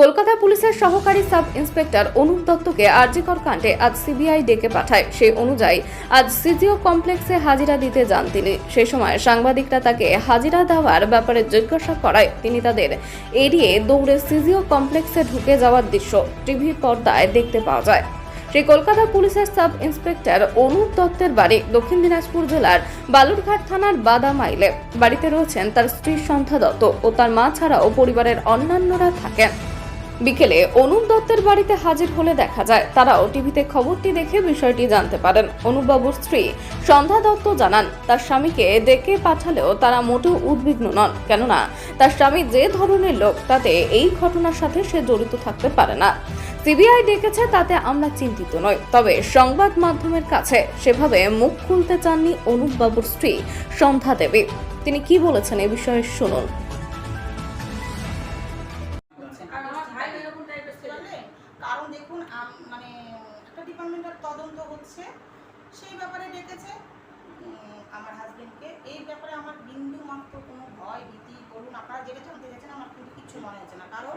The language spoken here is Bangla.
কলকাতা পুলিশের সহকারী সাব ইন্সপেক্টর অনুপ দত্তকে আরজিকর কাণ্ডে আজ সিবিআই ডেকে পাঠায়। সেই অনুযায়ী আজ সিজিও কমপ্লেক্সে হাজিরা দিতে যান তিনি। সেই সময় সাংবাদিকরা তাকে হাজিরা দেওয়ার ব্যাপারে জিজ্ঞাসা করায়। তিনি তাদের এড়িয়ে দৌড়ে সিজিও কমপ্লেক্সে ঢুকে যাওয়ার দৃশ্য টিভি পর্দায় দেখতে পাওয়া যায়। সেই কলকাতা পুলিশের সাব ইন্সপেক্টর অনুপ দত্তের বাড়ি দক্ষিণ দিনাজপুর জেলার বালুরঘাট থানার বাদামাইলে। বাড়িতে রয়েছেন তার স্ত্রী সন্ধ্যা দত্ত ও তার মা ছাড়াও পরিবারের অন্যান্যরা থাকেন। বিকেলে অনুপ দত্তের বাড়িতে হাজির হলে দেখা যায়, তারাও টিভিতে খবরটি দেখে বিষয়টি জানতে পারেন। অনুপবাবুর স্ত্রী সন্ধ্যা দত্ত জানান, তার স্বামীকে ডেকে পাঠালেও তারা মোটেও উদ্বিগ্ন নন, কেননা তার স্বামী যে ধরনের লোক, তাতে এই ঘটনার সাথে সে জড়িত থাকতে পারে না। সিবিআই ডেকেছে, তাতে আমরা চিন্তিত নই। তবে সংবাদ মাধ্যমের কাছে সেভাবে মুখ খুলতে চাননি অনুপবাবুর স্ত্রী সন্ধ্যা দেবী। তিনি কি বলেছেন এ বিষয়ে শুনুন। এরকম টাইপের ছিল। কারণ দেখুন মানে একটা ডিপার্টমেন্টের তদন্ত হচ্ছে, সেই ব্যাপারে ডেকেছে আমার হাজবেন্ডকে এই ব্যাপারে আমার বিন্দু মাত্র কোনো ভয়, ভীতি করুন আপনারা যেটা জানতে চাইছেন আমার কিন্তু কিচ্ছু মনে হচ্ছে না। কারণ